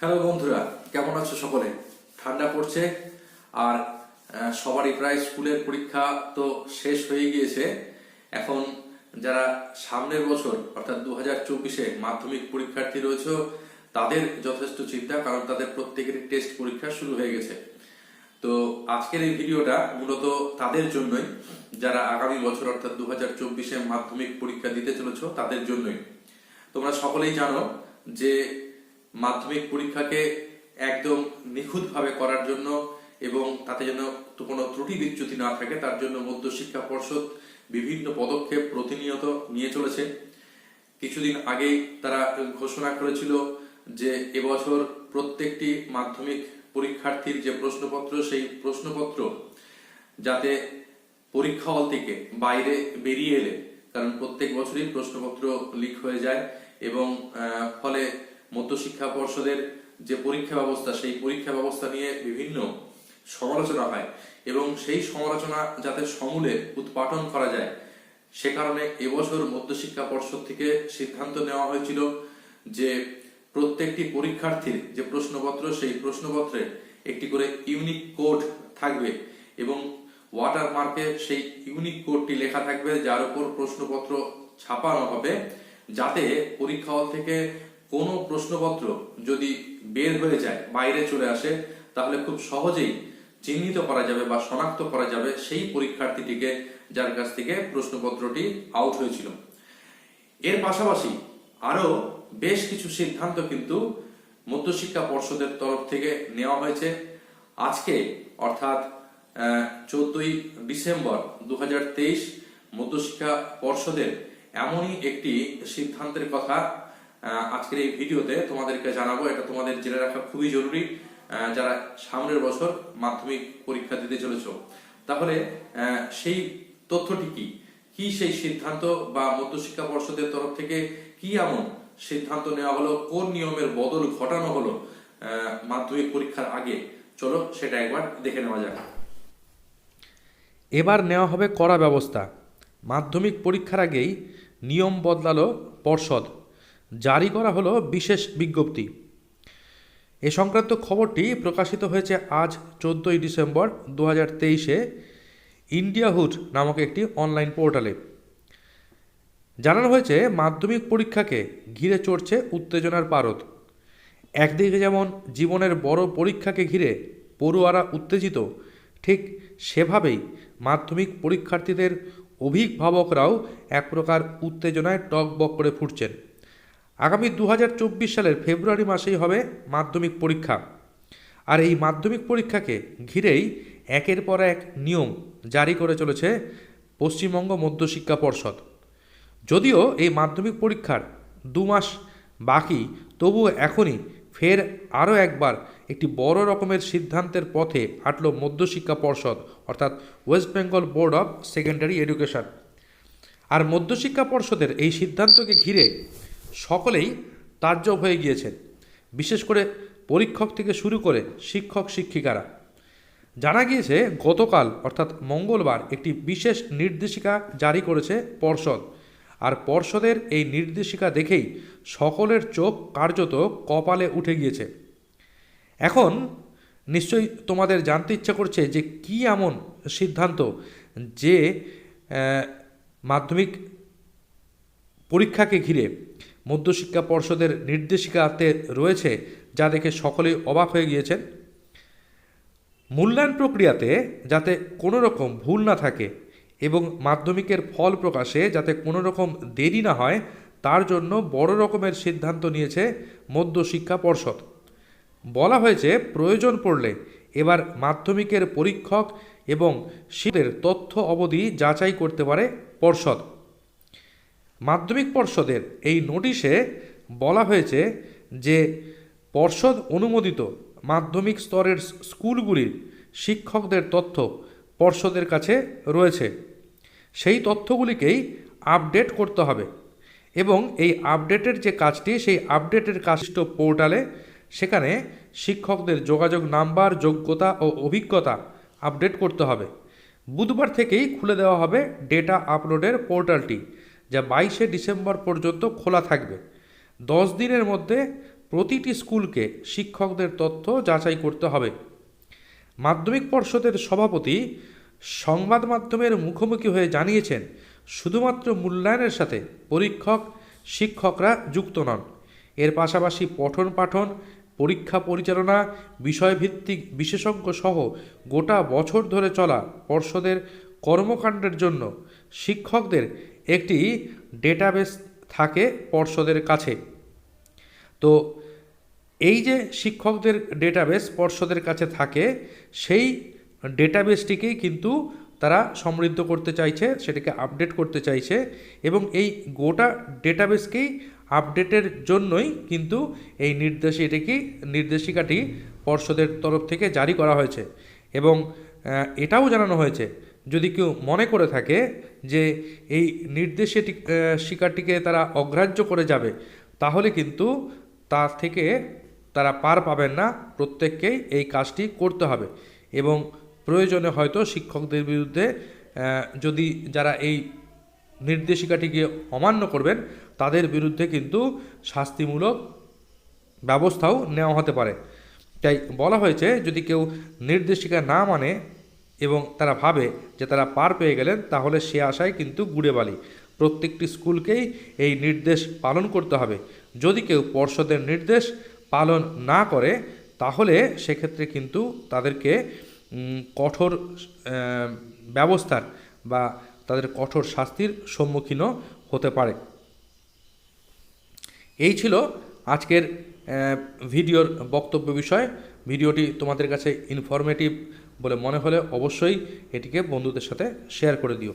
Hello বন্ধুরা, কেমন আছো সকলে? ঠান্ডা পড়ছে, আর সবারই প্রায় স্কুলের পরীক্ষা তো শেষ হয়ে গিয়েছে। এখন যারা সামনের বছর, অর্থাৎ দু হাজার চব্বিশে মাধ্যমিক পরীক্ষার্থী রয়েছে, তাদের যথেষ্ট চিন্তা, কারণ তাদের প্রত্যেকেরই টেস্ট পরীক্ষা শুরু হয়ে গেছে। তো আজকের এই ভিডিওটা মূলত তাদের জন্যই, যারা আগামী বছর, অর্থাৎ দু হাজার চব্বিশে মাধ্যমিক পরীক্ষা দিতে চলেছ, তাদের জন্যই। তোমরা সকলেই জানো যে মাধ্যমিক পরীক্ষাকে একদম নিখুঁতভাবে করার জন্য এবং তাতে যেন কোনো ত্রুটি বিচ্যুতি না থাকে, তার জন্য মধ্য শিক্ষা পর্ষদ বিভিন্ন পদক্ষেপ প্রতিনিয়ত নিয়ে চলেছে। কিছুদিন আগেই তারা ঘোষণা করেছিল যে এবছর প্রত্যেকটি মাধ্যমিক পরীক্ষার্থীর যে প্রশ্নপত্র, সেই প্রশ্নপত্র যাতে পরীক্ষা হল থেকে বাইরে বেরিয়ে এলে, কারণ প্রত্যেক বছরই প্রশ্নপত্র লিক হয়ে যায় এবং ফলে মধ্যশিক্ষা পর্ষদের যে পরীক্ষা ব্যবস্থা, সেই পরীক্ষা ব্যবস্থা নিয়ে বিভিন্ন সমালোচনা হয় এবং সেই সমালোচনা যাতে সমূলে উৎপাটন করা যায়, সে কারণে এবছর মধ্যশিক্ষা পর্ষদ থেকে সিদ্ধান্ত নেওয়া হয়েছিল যে প্রত্যেকটি পরীক্ষার্থীর যে প্রশ্নপত্র, সেই প্রশ্নপত্রে একটি করে ইউনিক কোড থাকবে এবং ওয়াটার মার্কে সেই ইউনিক কোডটি লেখা থাকবে যার উপর প্রশ্নপত্র ছাপানো হবে যাতে পরীক্ষা হল থেকে কোনো প্রশ্নপত্র যদি বের হয়ে যায়, বাইরে চলে আসে, তাহলে খুব সহজেই চিহ্নিত করা যাবে বা শনাক্ত করা যাবে সেই পরীক্ষার্থীটিকে যার কাছ থেকে প্রশ্নপত্রটি আউট হয়েছিল। এর পাশাপাশি আরও বেশ কিছু সিদ্ধান্ত কিন্তু মধ্যশিক্ষা পর্ষদের তরফ থেকে নেওয়া হয়েছে। আজকে অর্থাৎ চোদ্দই ডিসেম্বর দু হাজার মধ্যশিক্ষা পর্ষদের এমনই একটি সিদ্ধান্তের কথা আজকের এই ভিডিওতে তোমাদেরকে জানাব, এটা তোমাদের জেনে রাখা খুবই জরুরি যারা সামনের বছর মাধ্যমিক পরীক্ষা দিতে চলেছ। তাহলে সেই তথ্যটি কি? কি সেই সিদ্ধান্ত বা মধ্যশিক্ষা পর্ষদের তরফ থেকে কি এমন সিদ্ধান্ত নেওয়া হলো? কোন নিয়মের বদল ঘটানো হলো মাধ্যমিক পরীক্ষার আগে? চলো, সেটা একবার দেখে নেওয়া যাক। এবার নেওয়া হবে কড়া ব্যবস্থা। মাধ্যমিক পরীক্ষার আগেই নিয়ম বদলালো পর্ষদ। জারি করা হলো বিশেষ বিজ্ঞপ্তি। এ সংক্রান্ত খবরটি প্রকাশিত হয়েছে আজ, চোদ্দোই ডিসেম্বর দু হাজার তেইশে ইন্ডিয়া হুড নামক একটি অনলাইন পোর্টালে। জানানো হয়েছে, মাধ্যমিক পরীক্ষাকে ঘিরে চড়ছে উত্তেজনার পারদ। একদিকে যেমন জীবনের বড় পরীক্ষাকে ঘিরে পড়ুয়ারা উত্তেজিত, ঠিক সেভাবেই মাধ্যমিক পরীক্ষার্থীদের অভিভাবকরাও এক প্রকার উত্তেজনায় টকবক করে ফুটছেন। আগামী দু হাজার চব্বিশ সালের ফেব্রুয়ারি মাসেই হবে মাধ্যমিক পরীক্ষা। আর এই মাধ্যমিক পরীক্ষাকে ঘিরেই একের পর এক নিয়ম জারি করে চলেছে পশ্চিমবঙ্গ মধ্যশিক্ষা পর্ষদ। যদিও এই মাধ্যমিক পরীক্ষার দু মাস বাকি, তবুও এখনই ফের আরও একবার একটি বড় রকমের সিদ্ধান্তের পথে হাঁটল মধ্যশিক্ষা পর্ষদ, অর্থাৎ West Bengal board of secondary education. আর মধ্যশিক্ষা পর্ষদের এই সিদ্ধান্তকে ঘিরে সকলেই তাজ্জব হয়ে গিয়েছেন, বিশেষ করে পরীক্ষক থেকে শুরু করে শিক্ষক, শিক্ষিকারা। জানা গিয়েছে, গতকাল, অর্থাৎ মঙ্গলবার, একটি বিশেষ নির্দেশিকা জারি করেছে পর্ষদ। আর পর্ষদের এই নির্দেশিকা দেখেই সকলের চোখ কার্যত কপালে উঠে গিয়েছে। এখন নিশ্চয়ই তোমাদের জানতে ইচ্ছা করছে যে কি এমন সিদ্ধান্ত যে মাধ্যমিক পরীক্ষাকে ঘিরে মধ্যশিক্ষা পর্ষদের নির্দেশিকাতে রয়েছে যা দেখে সকলেই অবাক হয়ে গিয়েছেন। মূল্যায়ন প্রক্রিয়াতে যাতে কোনো রকম ভুল না থাকে এবং মাধ্যমিকের ফল প্রকাশে যাতে কোনো রকম দেরি না হয়, তার জন্য বড় রকমের সিদ্ধান্ত নিয়েছে মধ্যশিক্ষা পর্ষদ। বলা হয়েছে, প্রয়োজন পড়লে এবার মাধ্যমিকের পরীক্ষক এবং শীতের তথ্য অবধি যাচাই করতে পারে পর্ষদ। মাধ্যমিক পর্ষদের এই নোটিশে বলা হয়েছে যে পর্ষদ অনুমোদিত মাধ্যমিক স্তরের স্কুলগুলির শিক্ষকদের তথ্য পর্ষদের কাছে রয়েছে। সেই তথ্যগুলিকেই আপডেট করতে হবে এবং এই আপডেটের যে কাজটি, সেই আপডেটের কাজটি পোর্টালে সেখানে শিক্ষকদের যোগাযোগ নাম্বার, যোগ্যতা ও অভিজ্ঞতা আপডেট করতে হবে। বুধবার থেকেই খুলে দেওয়া হবে ডেটা আপলোডের পোর্টালটি। যা বাইশে ডিসেম্বর পর্যন্ত খোলা থাকবে। দশ দিনের মধ্যে প্রতিটি স্কুলকে শিক্ষকদের তথ্য যাচাই করতে হবে। মাধ্যমিক পর্ষদের সভাপতি সংবাদ মাধ্যমের মুখোমুখি হয়ে জানিয়েছেন, শুধুমাত্র মূল্যায়নের সাথে পরীক্ষক, শিক্ষকরা যুক্ত নন। এর পাশাপাশি পঠন পাঠন, পরীক্ষা পরিচালনা, বিষয়ভিত্তিক বিশেষজ্ঞ সহ গোটা বছর ধরে চলা পর্ষদের কর্মকাণ্ডের জন্য শিক্ষকদের একটি ডেটাবেস থাকে পর্ষদের কাছে। তো এই যে শিক্ষকদের ডেটাবেস পর্ষদের কাছে থাকে, সেই ডেটাবেসটিকেই কিন্তু তারা সমৃদ্ধ করতে চাইছে, সেটাকে আপডেট করতে চাইছে এবং এই গোটা ডেটাবেসকেই আপডেটের জন্যই কিন্তু এই নির্দেশ এটাকে নির্দেশিকাটি পর্ষদের তরফ থেকে জারি করা হয়েছে। এবং এটাও জানানো হয়েছে। যদি কেউ মনে করে থাকে যে এই নির্দেশিটি আহ, শিকারটিকে তারা অগ্রাহ্য করে যাবে তাহলে কিন্তু তার থেকে তারা পার পাবেন না। প্রত্যেককেই এই কাজটি করতে হবে এবং প্রয়োজনে হয়তো শিক্ষকদের বিরুদ্ধে যদি যারা এই নির্দেশিকাটিকে অমান্য করবেন তাদের বিরুদ্ধে কিন্তু শাস্তিমূলক ব্যবস্থাও নেওয়া হতে পারে। তাই বলা হয়েছে, যদি কেউ নির্দেশিকা না মানে এবং তারা ভাবে যে তারা পার পেয়ে গেলেন, তাহলে সে আশায় কিন্তু গুড়ে বালি। প্রত্যেকটি স্কুলকেই এই নির্দেশ পালন করতে হবে। যদি কেউ পর্ষদের নির্দেশ পালন না করে, তাহলে সেক্ষেত্রে কিন্তু তাদেরকে কঠোর ব্যবস্থার বা তাদের কঠোর শাস্তির সম্মুখীনও হতে পারে। এই ছিল আজকের ভিডিওর বক্তব্য বিষয়, ভিডিওটি তোমাদের কাছে ইনফরমেটিভ বলে মনে হলে অবশ্যই এটিকে বন্ধুদের সাথে শেয়ার করে দিও।